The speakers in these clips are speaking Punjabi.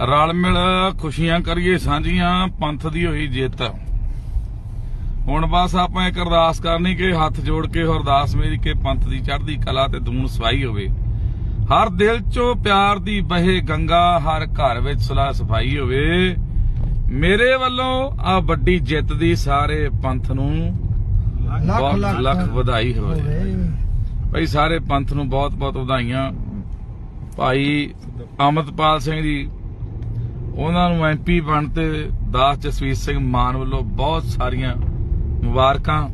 ਰਲ ਮਿਲ ਖੁਸ਼ੀਆਂ ਕਰੀਏ ਸਾਂਝੀਆਂ ਪੰਥ ਦੀ ਹੋਈ ਜਿੱਤ। ਹੁਣ ਬਸ ਆਪਾਂ ਇੱਕ ਅਰਦਾਸ ਕਰਨੀ ਕਿ ਹੱਥ ਜੋੜ ਕੇ ਅਰਦਾਸ ਮੇਰੀ ਕਿ ਪੰਥ ਦੀ ਚੜ੍ਹਦੀ ਕਲਾ ਤੇ ਦੂਣ ਸਵਾਈ ਹੋਵੇ। ਹਰ ਦਿਲ ਚੋਂ ਪਿਆਰ ਦੀ ਬਹੇ ਗੰਗਾ ਹਰ ਘਰ ਵਿੱਚ ਸੁਲਾ ਸਫ਼ਾਈ ਹੋਵੇ। ਮੇਰੇ ਵੱਲੋਂ ਆ ਵੱਡੀ ਜਿੱਤ ਦੀ ਸਾਰੇ ਪੰਥ ਨੂੰ ਬਹੁਤ ਲੱਖ ਵਧਾਈ ਹੋਵੇ। ਭਾਈ ਸਾਰੇ ਪੰਥ ਨੂੰ ਬਹੁਤ ਬਹੁਤ ਵਧਾਈਆਂ। ਭਾਈ ਅਮਰਪਾਲ ਸਿੰਘ ਜੀ ਉਹਨਾਂ ਨੂੰ ਐਮਪੀ ਬਣ ਤੇ ਦਾਸ ਜਸਵੀਰ ਸਿੰਘ ਮਾਨ ਵੱਲੋਂ ਬਹੁਤ ਸਾਰੀਆਂ ਮੁਬਾਰਕਾਂ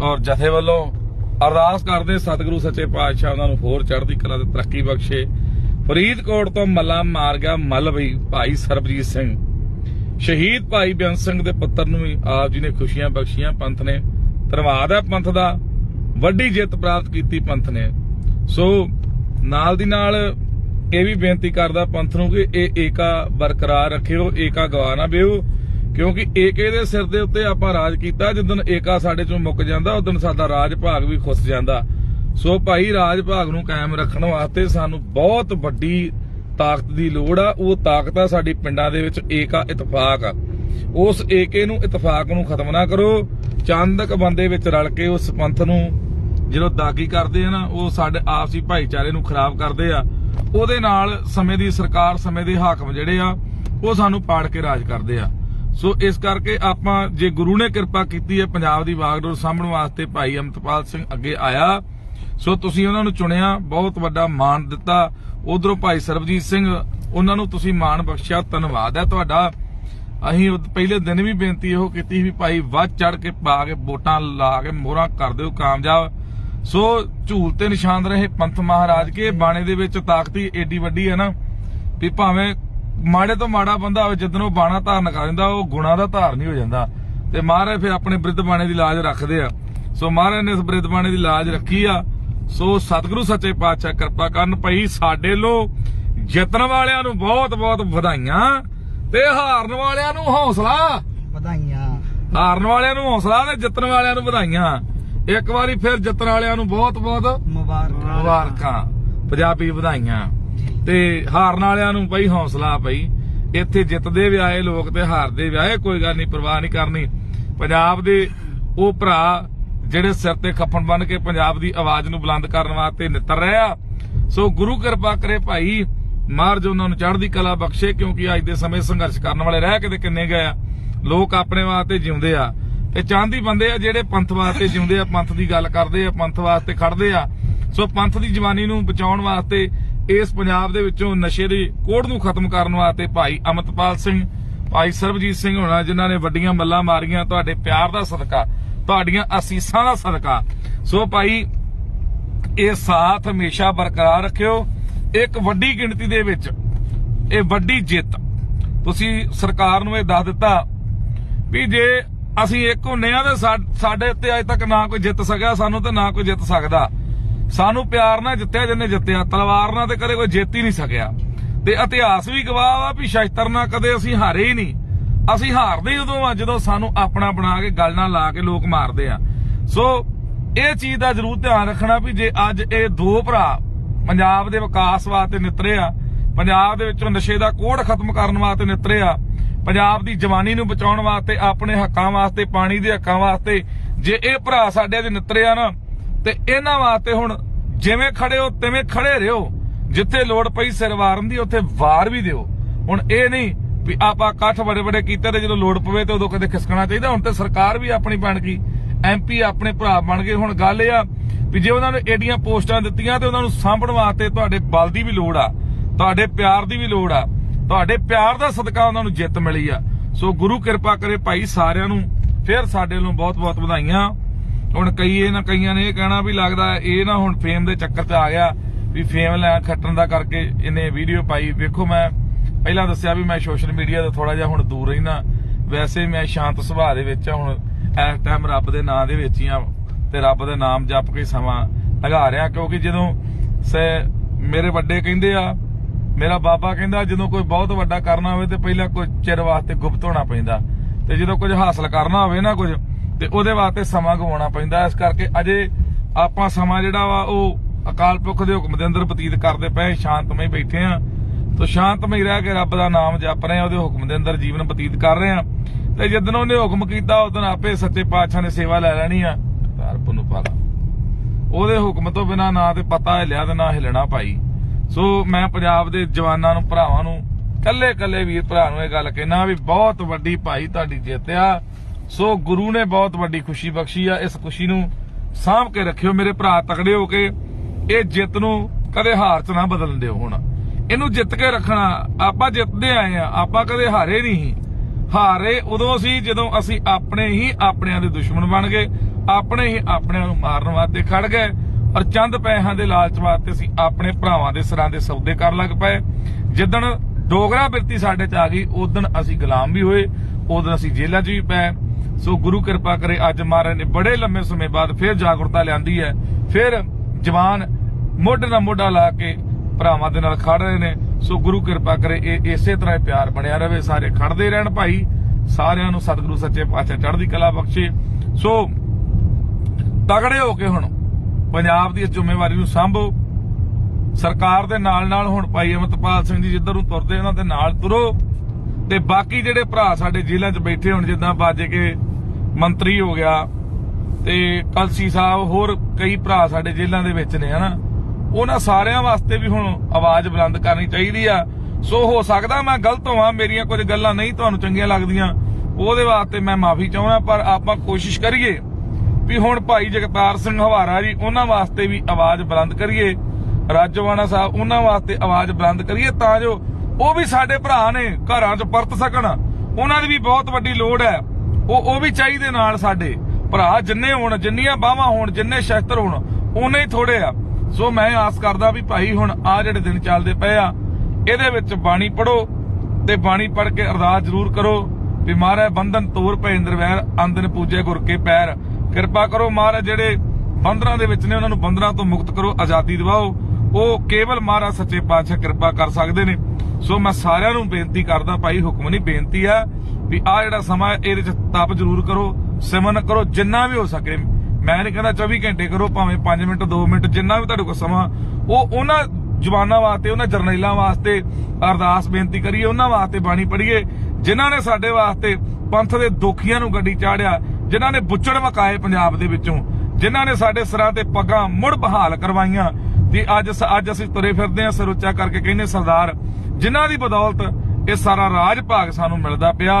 ਔਰ ਜਥੇ ਵੱਲੋਂ ਅਰਦਾਸ ਕਰਦੇ ਸਤਿਗੁਰੂ ਸੱਚੇ ਪਾਤਸ਼ਾਹ ਉਹਨਾਂ ਨੂੰ ਹੋਰ ਚੜ੍ਹਦੀ ਕਲਾ ਤੇ ਤਰੱਕੀ ਬਖਸ਼ੇ। ਫਰੀਦਕੋਟ ਤੋਂ ਮੱਲਾ ਮਾਰ ਗਿਆ ਮੱਲ ਬਈ ਭਾਈ ਸਰਬਜੀਤ ਸਿੰਘ। ਸ਼ਹੀਦ ਭਾਈ ਬੇਅੰਤ ਸਿੰਘ ਦੇ ਪੁੱਤਰ ਨੂੰ ਵੀ ਆਪ ਜੀ ਨੇ ਖੁਸ਼ੀਆਂ ਬਖਸ਼ੀਆਂ। ਪੰਥ ਨੇ ਧੰਨਵਾਦ ਹੈ ਪੰਥ ਦਾ। ਵੱਡੀ ਜਿੱਤ ਪ੍ਰਾਪਤ ਕੀਤੀ ਪੰਥ ਨੇ। ਸੋ ਨਾਲ ਦੀ ਨਾਲ ਇਹ ਵੀ ਬੇਨਤੀ ਕਰਦਾ ਪੰਥ ਨੂੰ ਕਿ ਇਹ ਏਕਾ ਬਰਕਰਾਰ ਰੱਖਿਓ, ਏਕਾ ਗਵਾ ਨਾ ਬਿਓ ਕਿਉਂਕਿ ਏਕੇ ਦੇ ਸਿਰ ਦੇ ਉੱਤੇ ਆਪਾਂ ਰਾਜ ਕੀਤਾ ਜਦੋਂ ਏਕਾ ਸਾਡੇ ਚੋਂ ਮੁੱਕ ਜਾਂਦਾ ਉਦੋਂ ਸਾਡਾ ਰਾਜ ਭਾਗ ਵੀ ਖੁੱਸ ਜਾਂਦਾ। ਸੋ ਭਾਈ, ਰਾਜ ਭਾਗ ਨੂੰ ਕਾਇਮ ਰੱਖਣ ਵਾਸਤੇ ਸਾਨੂੰ ਬਹੁਤ ਵੱਡੀ ਤਾਕਤ ਦੀ ਲੋੜ ਆ। ਉਹ ਤਾਕਤ ਆ ਸਾਡੀ ਪਿੰਡਾਂ ਦੇ ਵਿੱਚ ਏਕਾ ਇਤਫਾਕ ਆ। ਉਸ ਏਕੇ ਨੂੰ, ਇਤਫਾਕ ਨੂੰ ਖਤਮ ਨਾ ਕਰੋ। ਚੰਦਕ ਬੰਦੇ ਵਿੱਚ ਰਲ ਕੇ ਉਸ ਪੰਥ ਨੂੰ ਜਦੋਂ ਦਾਗੀ ਕਰਦੇ ਆ ਨਾ, ਉਹ ਸਾਡੇ ਆਪਸੀ ਭਾਈਚਾਰੇ ਨੂੰ ਖਰਾਬ ਕਰਦੇ ਆ। ਉਹਦੇ ਨਾਲ ਸਮੇਂ ਦੀ ਸਰਕਾਰ, ਸਮੇਂ ਦੇ ਹਾਕਮ ਜਿਹੜੇ ਆ, ਉਹ ਸਾਨੂੰ ਪਾੜ ਕੇ ਰਾਜ ਕਰਦੇ ਆ। ਸੋ ਇਸ ਕਰਕੇ ਆਪਾਂ ਜੇ ਗੁਰੂ ਨੇ ਕਿਰਪਾ ਕੀਤੀ ਹੈ, ਪੰਜਾਬ ਦੀ ਵਾਗਡੋਰ ਸਾਂਭਣ ਵਾਸਤੇ ਭਾਈ ਅਮਰਪਾਲ ਸਿੰਘ ਅੱਗੇ ਆਇਆ। ਸੋ ਤੁਸੀਂ ਉਹਨਾਂ ਨੂੰ ਚੁਣਿਆ, ਬਹੁਤ ਵੱਡਾ ਮਾਣ ਦਿੱਤਾ। ਉਧਰੋਂ ਭਾਈ ਸਰਬਜੀਤ ਸਿੰਘ, ਉਹਨਾਂ ਨੂੰ ਤੁਸੀਂ ਮਾਣ ਬਖਸ਼ਿਆ, ਧੰਨਵਾਦ ਹੈ ਤੁਹਾਡਾ। ਅਸੀਂ ਪਹਿਲੇ ਦਿਨ ਵੀ ਬੇਨਤੀ ਇਹੋ ਕੀਤੀ ਵੀ ਭਾਈ ਵੱਧ ਚੜ ਕੇ ਪਾ ਕੇ ਵੋਟਾਂ ਲਾ ਕੇ ਮੋਹਰਾਂ ਕਰ ਦਿਓ ਕਾਮਯਾਬ। ਸੋ ਝੂਲ ਤੇ ਨਿਸ਼ਾਨ ਰਹੇ ਪੰਥ ਮਹਾਰਾਜ ਕੇ ਬਾਣੇ ਦੇ ਵਿੱਚ ਤਾਕਤ ਹੀ ਏਡੀ ਵੱਡੀ ਹੈ ਨਾ ਵੀ ਭਾਵੇਂ ਮਾੜੇ ਤੋਂ ਮਾੜਾ ਬੰਦਾ ਹੋਵੇ ਜਦੋਂ ਉਹ ਬਾਣਾ ਧਾਰਨ ਕਰ ਜਾਂਦਾ ਉਹ ਗੁਣਾ ਦਾ ਧਾਰਨ ਹੀ ਹੋ ਜਾਂਦਾ। ਤੇ ਮਹਾਰਾਜ ਫਿਰ ਆਪਣੇ ਬ੍ਰਿਧ ਬਾਣੇ ਦੀ ਲਾਜ ਰੱਖਦੇ ਆ। ਸੋ ਮਹਾਰਾਜ ਨੇ ਇਸ ਬ੍ਰਿਧ ਬਾਣੇ ਦੀ ਲਾਜ ਰੱਖੀ ਆ। ਸੋ ਸਤਿਗੁਰੂ ਸੱਚੇ ਪਾਤਸ਼ਾਹ ਕਿਰਪਾ ਕਰਨ ਭਈ ਸਾਡੇ ਲੋ ਜਿੱਤਣ ਵਾਲਿਆਂ ਨੂੰ ਬਹੁਤ ਬਹੁਤ ਵਧਾਈਆਂ ਤੇ ਹਾਰਨ ਵਾਲਿਆਂ ਨੂੰ ਹੌਸਲਾ ਵਧਾਈਆਂ। ਹਾਰਨ ਵਾਲਿਆਂ ਨੂੰ ਹੌਸਲਾ ਤੇ ਜਿੱਤਣ ਵਾਲਿਆਂ ਨੂੰ ਵਧਾਈਆਂ। ਇੱਕ ਵਾਰੀ ਫਿਰ ਜਿੱਤਣ ਵਾਲਿਆਂ ਨੂੰ ਬਹੁਤ ਬਹੁਤ ਮੁਬਾਰਕਾਂ। ਮੁਬਾਰਕਾਂ। ਪੰਜਾਬੀ ਵਧਾਈਆਂ। ਤੇ ਹਾਰਨ ਵਾਲਿਆਂ ਨੂੰ ਬਈ ਹੌਸਲਾ ਬਈ ਇੱਥੇ ਜਿੱਤਦੇ ਵੀ ਆਏ ਲੋਕ ਤੇ ਹਾਰਦੇ ਵੀ ਆਏ ਕੋਈ ਗੱਲ ਨਹੀਂ ਪਰਵਾਹ ਨਹੀਂ ਕਰਨੀ। ਪੰਜਾਬ ਦੇ ਉਹ ਭਰਾ ਜਿਹੜੇ ਸਿਰ ਤੇ ਖੱਫਣ ਬੰਨ ਕੇ ਪੰਜਾਬ ਦੀ ਆਵਾਜ਼ ਨੂੰ ਬੁਲੰਦ ਕਰਨ ਵਾਸਤੇ ਨਿੱਤਰ ਰਹੇ ਆ। ਸੋ ਗੁਰੂ ਕਿਰਪਾ ਕਰੇ ਭਾਈ ਮਹਾਰਾਜ ਉਹਨਾਂ ਨੂੰ ਚੜ੍ਹਦੀ ਕਲਾ ਬਖਸ਼ੇ ਕਿਉਂਕਿ ਅੱਜ ਦੇ ਸਮੇਂ ਸੰਘਰਸ਼ ਕਰਨ ਵਾਲੇ ਰਹਿ ਕੇ ਤੇ ਕਿੰਨੇ ਗਏ ਆ। ਲੋਕ ਆਪਣੇ ਵਾਸਤੇ ਜਿਉਂਦੇ ਆ। ਇਹ ਚਾਂਦੀ ਬੰਦੇ ਆ ਜਿਹੜੇ ਪੰਥ ਵਾਸਤੇ ਜਿਉਂਦੇ ਆ, ਪੰਥ ਦੀ ਗੱਲ ਕਰਦੇ ਆ, ਪੰਥ ਵਾਸਤੇ ਖੜਦੇ ਆ। ਸੋ ਪੰਥ ਦੀ ਜਵਾਨੀ ਨੂੰ ਬਚਾਉਣ ਵਾਸਤੇ ਇਸ ਪੰਜਾਬ ਦੇ ਵਿੱਚੋਂ ਨਸ਼ੇ ਦੀ ਕੋੜ ਨੂੰ ਖਤਮ ਕਰਨ ਵਾਸਤੇ ਭਾਈ ਅਮਰਤਪਾਲ ਸਿੰਘ, ਭਾਈ ਸਰਬਜੀਤ ਸਿੰਘ ਹੋਣਾ, ਜਿਨ੍ਹਾਂ ਨੇ ਵੱਡੀਆਂ ਮੱਲਾਂ ਮਾਰੀਆਂ, ਤੁਹਾਡੇ ਪਿਆਰ ਦਾ ਸਦਕਾ, ਤੁਹਾਡੀਆਂ ਅਸੀਸਾਂ ਦਾ ਸਦਕਾ। ਸੋ ਭਾਈ, ਇਹ ਸਾਥ ਹਮੇਸ਼ਾ ਬਰਕਰਾਰ ਰੱਖਿਓ। ਇੱਕ ਵੱਡੀ ਗਿਣਤੀ ਦੇ ਵਿੱਚ ਇਹ ਵੱਡੀ ਜਿੱਤ। ਤੁਸੀਂ ਸਰਕਾਰ ਨੂੰ ਇਹ ਦੱਸ ਦਿੱਤਾ ਵੀ ਜੇ ਅਸੀਂ ਇੱਕ ਹੁੰਨੇ ਆ ਤੇ ਸਾਡੇ ਉੱਤੇ ਅਜੇ ਤੱਕ ਨਾ ਕੋਈ ਜਿੱਤ ਸਕਿਆ, ਸਾਨੂੰ ਤੇ ਨਾ ਕੋਈ ਜਿੱਤ ਸਕਦਾ। ਸਾਨੂੰ ਪਿਆਰ ਨਾਲ ਜਿੱਤਿਆ ਜਿੰਨੇ ਜਿੱਤਿਆ, ਤਲਵਾਰ ਨਾਲ ਤੇ ਕਦੇ ਕੋਈ ਜਿੱਤ ਹੀ ਨਹੀਂ ਸਕਿਆ। ਤੇ ਇਤਿਹਾਸ ਵੀ ਗਵਾਹ ਵਾ ਵੀ ਸ਼ਸਤਰ ਨਾਲ ਕਦੇ ਅਸੀਂ ਹਾਰੇ ਹੀ ਨਹੀਂ। ਅਸੀਂ ਹਾਰਦੇ ਉਦੋਂ ਆ ਜਦੋਂ ਸਾਨੂੰ ਆਪਣਾ ਬਣਾ ਕੇ ਗੱਲ ਨਾਲ ਲਾ ਕੇ ਲੋਕ ਮਾਰਦੇ ਆ। ਸੋ ਇਹ ਚੀਜ਼ ਦਾ ਜ਼ਰੂਰ ਧਿਆਨ ਰੱਖਣਾ ਵੀ ਜੇ ਅੱਜ ਇਹ ਦੋ ਭਰਾ ਪੰਜਾਬ ਦੇ ਵਿਕਾਸ ਵਾਸਤੇ ਨਿਤਰੇ ਆ, ਪੰਜਾਬ ਦੇ ਵਿੱਚੋਂ ਨਸ਼ੇ ਦਾ ਕੋੜ ਖਤਮ ਕਰਨ ਵਾਸਤੇ ਨਿਤਰੇ ਆ ਪੰਜਾਬ ਦੀ ਜਵਾਨੀ ਨੂੰ ਬਚਾਉਣ ਵਾਸਤੇ, ਆਪਣੇ ਹੱਕਾਂ ਵਾਸਤੇ, ਪਾਣੀ ਦੇ ਹੱਕਾਂ ਵਾਸਤੇ, ਜੇ ਇਹ ਭਰਾ ਸਾਡੇ ਦੇ ਨਿਤਰੇ ਆ ਨਾ, ਤੇ ਇਹਨਾਂ ਵਾਸਤੇ ਹੁਣ ਜਿਵੇਂ ਖੜੇ ਹੋ, ਤਿਵੇਂ ਖੜੇ ਰਹੋ। ਜਿੱਥੇ ਲੋੜ ਪਈ ਸਿਰ ਵਾਰਨ ਦੀ, ਉੱਥੇ ਵਾਰ ਵੀ ਦਿਓ। ਹੁਣ ਇਹ ਨਹੀਂ ਵੀ ਆਪਾਂ ਇਕੱਠ ਬੜੇ ਬੜੇ ਕੀਤੇ ਤੇ ਜਦੋਂ ਲੋੜ ਪਵੇ ਤੇ ਉਦੋਂ ਕਦੇ ਖਿਸਕਣਾ ਚਾਹੀਦਾ। ਹੁਣ ਤੇ ਸਰਕਾਰ ਵੀ ਆਪਣੀ ਬਣ ਗਈ। ਐਮਪੀ ਆਪਣੇ ਭਰਾ ਬਣ ਗਏ। ਹੁਣ ਗੱਲ ਇਹ ਆ ਵੀ ਜੇ ਉਹਨਾਂ ਨੇ ਏਡੀਆਂ ਪੋਸਟਾਂ ਦਿੱਤੀਆਂ ਤੇ ਉਹਨਾਂ ਨੂੰ ਸਾਂਭਣ ਵਾਸਤੇ ਤੁਹਾਡੇ ਬਲ ਦੀ ਵੀ ਲੋੜ ਆ, ਤੁਹਾਡੇ ਪਿਆਰ ਦੀ ਵੀ ਲੋੜ ਆ ਤੁਹਾਡੇ ਪਿਆਰ ਦਾ ਸਦਕਾ ਉਹਨਾਂ ਨੂੰ ਜਿੱਤ ਮਿਲੀ ਆ। ਸੋ ਗੁਰੂ ਕਿਰਪਾ ਕਰੇ ਭਾਈ ਸਾਰਿਆਂ ਨੂੰ, ਫਿਰ ਸਾਡੇ ਵੱਲੋਂ ਬਹੁਤ ਬਹੁਤ ਵਧਾਈਆਂ। ਹੁਣ ਕਈ ਇਹ ਨਾ, ਕਈਆਂ ਨੇ ਇਹ ਕਹਿਣਾ ਵੀ ਲੱਗਦਾ ਇਹ ਨਾ ਹੁਣ ਫੇਮ ਦੇ ਚੱਕਰ 'ਚ ਆ ਗਿਆ ਵੀ ਫੇਮ ਲੈ ਖੱਟਣ ਦਾ ਕਰਕੇ ਇਹਨੇ ਵੀਡੀਓ ਪਾਈ। ਵੇਖੋ ਮੈਂ ਪਹਿਲਾਂ ਦੱਸਿਆ ਵੀ ਮੈਂ ਸੋਸ਼ਲ ਮੀਡੀਆ ਤੋਂ ਥੋੜਾ ਜਿਹਾ ਹੁਣ ਦੂਰ ਰਹਿਣਾ ਵੈਸੇ ਮੈਂ ਸ਼ਾਂਤ ਸੁਭਾਅ ਦੇ ਵਿੱਚ ਹੁਣ ਇਸ ਟਾਈਮ ਰੱਬ ਦੇ ਨਾਮ ਦੇ ਵਿੱਚ ਹੀ ਆ ਤੇ ਰੱਬ ਦੇ ਨਾਮ ਜਪ ਕੇ ਸਮਾਂ ਲਗਾ ਰਿਹਾ। ਕਿਉਂਕਿ ਜਦੋਂ ਸੇ ਮੇਰੇ ਵੱਡੇ ਕਹਿੰਦੇ ਆ ਮੇਰਾ ਬਾਬਾ ਕਹਿੰਦਾ ਜਦੋਂ ਕੋਈ ਬਹੁਤ ਵੱਡਾ ਕਰਨਾ ਹੋਵੇ ਤੇ ਪਹਿਲਾਂ ਕੁਝ ਚਿਰ ਵਾਸਤੇ ਗੁਪਤ ਹੋਣਾ ਪੈਂਦਾ। ਤੇ ਜਦੋਂ ਕੁਝ ਹਾਸਲ ਕਰਨਾ ਹੋਵੇ ਨਾ ਕੁਝ, ਤੇ ਉਹਦੇ ਵਾਸਤੇ ਸਮਾਂ ਗਵਾਉਣਾ ਪੈਂਦਾ। ਇਸ ਕਰਕੇ ਅਜੇ ਆਪਾਂ ਸਮਾਂ ਜਿਹੜਾ ਵਾ ਉਹ ਅਕਾਲ ਪੁਰਖ ਦੇ ਹੁਕਮ ਦੇ ਅੰਦਰ ਬਤੀਤ ਕਰਦੇ ਪਏ ਸ਼ਾਂਤਮਈ ਬੈਠੇ ਆ ਤੋ ਸ਼ਾਂਤਮਈ ਰਹਿ ਕੇ ਰੱਬ ਦਾ ਨਾਮ ਜਪ ਰਹੇ ਆ ਉਹਦੇ ਹੁਕਮ ਦੇ ਅੰਦਰ ਜੀਵਨ ਬਤੀਤ ਕਰ ਰਹੇ ਆ ਤੇ ਜਦੋਂ ਉਹਨੇ ਹੁਕਮ ਕੀਤਾ ਉਦੋਂ ਆਪੇ ਸੱਚੇ ਪਾਤਸ਼ਾਹ ਨੇ ਸੇਵਾ ਲੈ ਲੈਣੀ ਆ। ਪੈਰ ਪੁੰਨੂ ਪਾਲਾ। ਉਹਦੇ ਹੁਕਮ ਤੋਂ ਬਿਨਾ ਨਾ ਤੇ ਪਤਾ ਹਿੱਲਿਆ ਤੇ ਨਾ ਹਿਲਣਾ ਭਾਈ। ਸੋ ਮੈਂ ਪੰਜਾਬ ਦੇ ਜਵਾਨਾਂ ਨੂੰ, ਭਰਾਵਾਂ ਨੂੰ ਕੱਲੇ ਕੱਲੇ ਵੀਰ ਭਰਾ ਨੂੰ ਇਹ ਗੱਲ ਕਹਿਣਾ ਵੀ ਬਹੁਤ ਵੱਡੀ ਭਾਈ ਤੁਹਾਡੀ ਜਿੱਤ ਆ। ਸੋ ਗੁਰੂ ਨੇ ਬਹੁਤ ਵੱਡੀ ਖੁਸ਼ੀ ਬਖਸ਼ੀ ਆ, ਇਸ ਖੁਸ਼ੀ ਨੂੰ ਸਾਂਭ ਕੇ ਰੱਖਿਓ ਮੇਰੇ ਭਰਾ, ਤਕੜੇ ਹੋ ਕੇ ਇਹ ਜਿੱਤ ਨੂੰ ਕਦੇ ਹਾਰ ਚ ਨਾ ਬਦਲਣ ਦਿਓ ਹੁਣ। ਇਹਨੂੰ ਜਿੱਤ ਕੇ ਰੱਖਣਾ, ਆਪਾਂ ਜਿੱਤਦੇ ਆਏ ਆ, ਆਪਾਂ ਕਦੇ ਹਾਰੇ ਨਹੀਂ ਹਾਰੇ ਉਦੋਂ ਸੀ ਜਦੋਂ ਅਸੀਂ ਆਪਣੇ ਹੀ ਆਪਣਿਆਂ ਦੇ ਦੁਸ਼ਮਣ ਬਣ ਗਏ, ਆਪਣੇ ਹੀ ਆਪਣਿਆਂ ਨੂੰ ਮਾਰਨ ਵਾਸਤੇ ਖੜ ਗਏ। ਔਰ ਚੰਦ ਪੈਸਿਆਂ ਦੇ ਲਾਲਚ ਵਾਸਤੇ ਅਸੀਂ ਆਪਣੇ ਭਰਾਵਾਂ ਦੇ ਸਿਰਾਂ ਦੇ ਸੌਦੇ ਕਰਨ ਲੱਗ ਪਏ। ਜਿੱਦਣ ਡੋਗਰਾ ਬਿਰਤੀ ਸਾਡੇ ਚ ਆ ਗਈ, ਉਦੋਂ ਅਸੀਂ ਗੁਲਾਮ ਵੀ ਹੋਏ, ਉਦੋਂ ਅਸੀਂ ਜੇਲ੍ਹਾਂ 'ਚ ਵੀ ਪਏ। ਸੋ ਗੁਰੂ ਕਿਰਪਾ ਕਰੇ ਅੱਜ ਮਹਾਰਾਜ ਨੇ ਬੜੇ ਲੰਮੇ ਸਮੇਂ ਬਾਅਦ ਫਿਰ ਜਾਗਰੂਕਤਾ ਲਿਆਂਦੀ ਹੈ। ਫਿਰ ਜਵਾਨ ਮੋਢੇ ਨਾਲ ਮੋਢਾ ਲਾ ਕੇ ਭਰਾਵਾਂ ਦੇ ਨਾਲ ਖੜ ਰਹੇ ਨੇ। ਸੋ ਗੁਰੂ ਕਿਰਪਾ ਕਰੇ ਇਹ ਇਸੇ ਤਰ੍ਹਾਂ ਪਿਆਰ ਬਣਿਆ ਰਵੇ ਸਾਰੇ ਖੜਦੇ ਰਹਿਣ ਭਾਈ। ਸਾਰਿਆਂ ਨੂੰ ਸਤਿਗੁਰੂ ਸੱਚੇ ਪਾਤਸ਼ਾਹ ਚੜ੍ਹਦੀ ਕਲਾ ਬਖਸ਼ੇ। ਸੋ ਤਗੜੇ ਹੋ ਕੇ ਹੁਣ ਪੰਜਾਬ ਦੀ ਇਸ ਜ਼ਿੰਮੇਵਾਰੀ ਨੂੰ ਸੰਭੋ ਸਰਕਾਰ ਦੇ ਨਾਲ ਨਾਲ ਹੁਣ ਭਾਈ ਅਮਰਤਪਾਲ ਸਿੰਘ ਜੀ ਜਿੱਧਰ ਨੂੰ ਤੁਰਦੇ ਉਹਨਾਂ ਦੇ ਨਾਲ ਤੁਰੋ। ਤੇ ਬਾਕੀ ਜਿਹੜੇ ਭਰਾ ਸਾਡੇ ਜ਼ਿਲ੍ਹਿਆਂ 'ਚ ਬੈਠੇ ਹੁਣ, ਜਿੱਦਾਂ ਬਾਜੇ ਕੇ ਮੰਤਰੀ ਹੋ ਗਿਆ ਤੇ ਕਲਸੀ ਸਾਹਿਬ, ਹੋਰ ਕਈ ਭਰਾ ਸਾਡੇ ਜ਼ਿਲ੍ਹਿਆਂ ਦੇ ਵਿੱਚ ਨੇ, ਹਨਾ। ਉਹਨਾਂ ਸਾਰਿਆਂ ਵਾਸਤੇ ਵੀ ਹੁਣ ਆਵਾਜ਼ ਬੁਲੰਦ ਕਰਨੀ ਚਾਹੀਦੀ ਆ। ਸੋ ਹੋ ਸਕਦਾ ਮੈਂ ਗਲਤ ਹੋਵਾਂ, ਮੇਰੀਆਂ ਕੁਝ ਗੱਲਾਂ ਨਹੀਂ ਤੁਹਾਨੂੰ ਚੰਗੀਆਂ ਲੱਗਦੀਆਂ। ਉਹਦੇ ਵਾਸਤੇ ਮੈਂ ਮਾਫੀ ਚਾਹੁੰਦਾ, ਪਰ ਆਪਾਂ ਕੋਸ਼ਿਸ਼ ਕਰੀਏ। ਵੀ ਹੁਣ ਭਾਈ ਜਗਤਾਰ ਸਿੰਘ ਹਵਾਰਾ ਜੀ, ਉਹਨਾਂ ਵਾਸਤੇ ਵੀ ਆਵਾਜ਼ ਬੁਲੰਦ ਕਰੀਏ। ਰਾਜਵਾਨਾ ਸਾਹਿਬ, ਉਹਨਾਂ ਵਾਸਤੇ ਆਵਾਜ਼ ਬੁਲੰਦ ਕਰੀਏ ਤਾਂ ਜੋ ਉਹ ਵੀ ਸਾਡੇ ਭਰਾ ਨੇ ਘਰਾਂ 'ਚ ਪਰਤ ਸਕਣ। ਉਹਨਾਂ ਦੀ ਵੀ ਬਹੁਤ ਵੱਡੀ ਲੋੜ ਹੈ। ਉਹ ਉਹ ਵੀ ਚਾਹੀਦੇ ਨਾਲ ਸਾਡੇ। ਭਰਾ ਜਿੰਨੇ ਹੋਣ, ਜਿੰਨੀਆਂ ਬਾਹਾਂ ਹੋਣ, ਜਿੰਨੇ ਸ਼ਸਤਰ ਹੋਣ ਉਹਨੇ ਹੀ ਥੋੜੇ ਆ। ਸੋ ਮੈਂ ਆਸ ਕਰਦਾ ਵੀ ਭਾਈ ਹੁਣ ਆ ਜਿਹੜੇ ਦਿਨ ਚੱਲਦੇ ਪਏ ਆ, ਇਹਦੇ ਵਿੱਚ ਬਾਣੀ ਪੜੋ ਤੇ ਬਾਣੀ ਪੜ ਕੇ ਅਰਦਾਸ ਜ਼ਰੂਰ ਕਰੋ ਵੀ ਮਹਾਰਾਜ ਬੰਧਨ ਤੋਰ ਪੈ ਇੰਦਰਵੈਰ ਅੰਦਨ ਪੂਜੇ ਗੁਰ ਕੇ ਪੈਰ। ਕਿਰਪਾ ਕਰੋ ਮਹਾਰਾਜ, ਜਿਹੜੇ ਬੰਦਰਾਂ ਦੇ ਵਿੱਚ ਨੇ, ਉਹਨਾਂ ਨੂੰ ਬੰਦਰਾਂ ਤੋਂ ਮੁਕਤ ਕਰੋ, ਆਜ਼ਾਦੀ ਦਿਵਾਓ। ਉਹ ਕੇਵਲ ਮਹਾਰਾਜ ਸੱਚੇ ਪਾਤਸ਼ਾਹ ਕਿਰਪਾ ਕਰ ਸਕਦੇ ਨੇ। ਸੋ ਮੈਂ ਸਾਰਿਆਂ ਨੂੰ ਬੇਨਤੀ ਕਰਦਾ ਭਾਈ, ਹੁਕਮ ਨਹੀਂ, ਬੇਨਤੀ ਆ ਵੀ ਆ ਜਿਹੜਾ ਸਮਾਂ ਇਹਦੇ ਚ ਤਪ ਜ਼ਰੂਰ ਕਰੋ, ਸਿਮਰਨ ਕਰੋ, ਜਿੰਨਾ ਵੀ ਹੋ ਸਕੇ। ਮੈਂ ਨਹੀਂ ਕਹਿੰਦਾ 24 ਘੰਟੇ ਕਰੋ, ਭਾਵੇਂ 5 ਮਿੰਟ 2 ਮਿੰਟ, ਜਿੰਨਾ ਵੀ ਤੁਹਾਡੇ ਕੋਲ ਸਮਾਂ, ਉਹ ਉਹਨਾਂ ਜਵਾਨਾਂ ਵਾਸਤੇ, ਉਹਨਾਂ ਜਰਨੈਲਾਂ ਵਾਸਤੇ ਅਰਦਾਸ ਬੇਨਤੀ ਕਰੀਏ, ਉਹਨਾਂ ਵਾਸਤੇ ਬਾਣੀ ਪੜ੍ਹੀਏ, ਜਿਨ੍ਹਾਂ ਨੇ ਸਾਡੇ ਵਾਸਤੇ ਪੰਥ ਦੇ ਦੁਖੀਆਂ ਨੂੰ ਗੱਡੀ ਚਾੜਿਆ ਜਿਨ੍ਹਾਂ ਨੇ ਬੁੱਚੜ ਮਕਾਏ ਪੰਜਾਬ ਦੇ ਵਿੱਚੋਂ, ਜਿਨ੍ਹਾਂ ਨੇ ਸਾਡੇ ਸਿਰਾਂ ਤੇ ਪੱਗਾਂ ਮੁੜ ਬਹਾਲ ਕਰਵਾਈਆਂ ਤੇ ਅੱਜ ਅੱਜ ਅਸੀਂ ਤੁਰੇ ਫਿਰਦੇ ਹਾਂ ਸਿਰ ਉੱਚਾ ਕਰਕੇ ਕਹਿੰਦੇ ਸਰਦਾਰ, ਜਿਨ੍ਹਾਂ ਦੀ ਬਦੌਲਤ ਇਹ ਸਾਰਾ ਰਾਜ ਭਾਗ ਸਾਨੂੰ ਮਿਲਦਾ ਪਿਆ,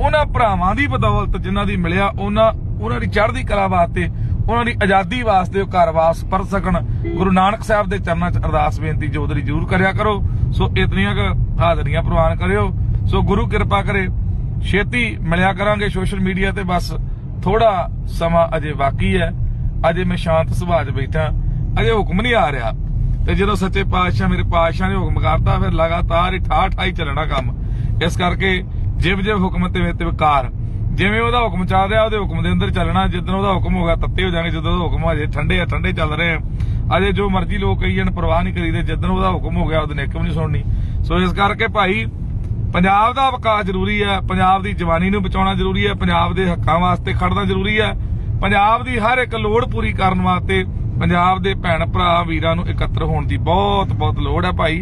ਉਹਨਾਂ ਭਰਾਵਾਂ ਦੀ ਬਦੌਲਤ ਜਿਨ੍ਹਾਂ ਦੀ ਮਿਲਿਆ, ਉਹਨਾਂ ਉਹਨਾਂ ਦੀ ਚੜ੍ਹਦੀ ਕਲਾ ਵਾਸਤੇ, ਉਹਨਾਂ ਦੀ ਆਜ਼ਾਦੀ ਵਾਸਤੇ ਉਹ ਘਰ ਵਾਸ ਪਰ ਸਕਣ। ਗੁਰੂ ਨਾਨਕ ਸਾਹਿਬ ਦੇ ਚਰਨਾਂ 'ਚ ਅਰਦਾਸ ਬੇਨਤੀ ਜੋਦਰੀ ਜ਼ਰੂਰ ਕਰਿਆ ਕਰੋ। ਸੋ ਇਤਨੀਆਂ ਕੁ ਹਾਜ਼ਰੀਆਂ ਪ੍ਰਵਾਨ ਕਰਿਓ। ਸੋ ਗੁਰੂ ਕਿਰਪਾ ਕਰੇ, ਛੇਤੀ ਮਿਲਿਆ ਕਰਾਂਗੇ ਸੋਸ਼ਲ ਮੀਡੀਆ ਤੇ ਬਸ। ਥੋੜਾ ਸਮਾਂ ਅਜੇ ਬਾਕੀ ਹੈ। ਅਜੇ ਮੈਂ ਸ਼ਾਂਤ ਸੁਭਾਅ 'ਚ ਬੈਠਾ। ਅਜੇ ਹੁਕਮ ਨਹੀਂ ਆ ਰਿਹਾ। ਤੇ ਜਦੋਂ ਸੱਚੇ ਪਾਤਸ਼ਾਹ ਮੇਰੇ ਪਾਤਸ਼ਾਹ ਨੇ ਹੁਕਮ ਕਰਤਾ, ਫਿਰ ਲਗਾਤਾਰ ਹੀ ਠਾ ਚੱਲਣਾ ਕੰਮ। ਇਸ ਕਰਕੇ ਜਿਵ ਜਿਵ ਹੁਕਮ ਤੇ ਵੇ ਵਿਕਾਰ। ਜਿਵੇਂ ਉਹਦਾ ਹੁਕਮ ਚੱਲ ਰਿਹਾ, ਉਹਦੇ ਹੁਕਮ ਦੇ ਅੰਦਰ ਚੱਲਣਾ। ਜਦੋਂ ਉਹਦਾ ਹੁਕਮ ਹੋਗਾ ਤੱਤੇ ਹੋ ਜਾਣਗੇ। ਜਦੋਂ ਉਹਦਾ ਹੁਕਮ ਹਜੇ ਠੰਡੇ ਆ, ਠੰਡੇ ਚੱਲ ਰਹੇ ਆ। ਅਜੇ ਜੋ ਮਰਜ਼ੀ ਲੋਕ ਕਹੀ ਜਾਣ, ਪਰਵਾਹ ਨਹੀਂ ਕਰੀਦੇ। ਜਦੋਂ ਉਹਦਾ ਹੁਕਮ ਹੋ ਗਿਆ, ਉਹਦੇ ਇੱਕ ਵੀ ਨਹੀਂ ਸੁਣਨੀ। ਸੋ ਇਸ ਕਰਕੇ ਭਾਈ ਪੰਜਾਬ ਦਾ ਵਿਕਾਸ ਜ਼ਰੂਰੀ ਹੈ, ਪੰਜਾਬ ਦੀ ਜਵਾਨੀ ਨੂੰ ਬਚਾਉਣਾ ਜ਼ਰੂਰੀ ਹੈ, ਪੰਜਾਬ ਦੇ ਹੱਕਾਂ ਵਾਸਤੇ ਖੜਨਾ ਜ਼ਰੂਰੀ ਹੈ। ਪੰਜਾਬ ਦੀ ਹਰ ਇੱਕ ਲੋੜ ਪੂਰੀ ਕਰਨ ਵਾਸਤੇ ਪੰਜਾਬ ਦੇ ਭੈਣ ਭਰਾ ਵੀਰਾਂ ਨੂੰ ਇਕੱਤਰ ਹੋਣ ਦੀ ਬਹੁਤ ਬਹੁਤ ਲੋੜ ਹੈ ਭਾਈ।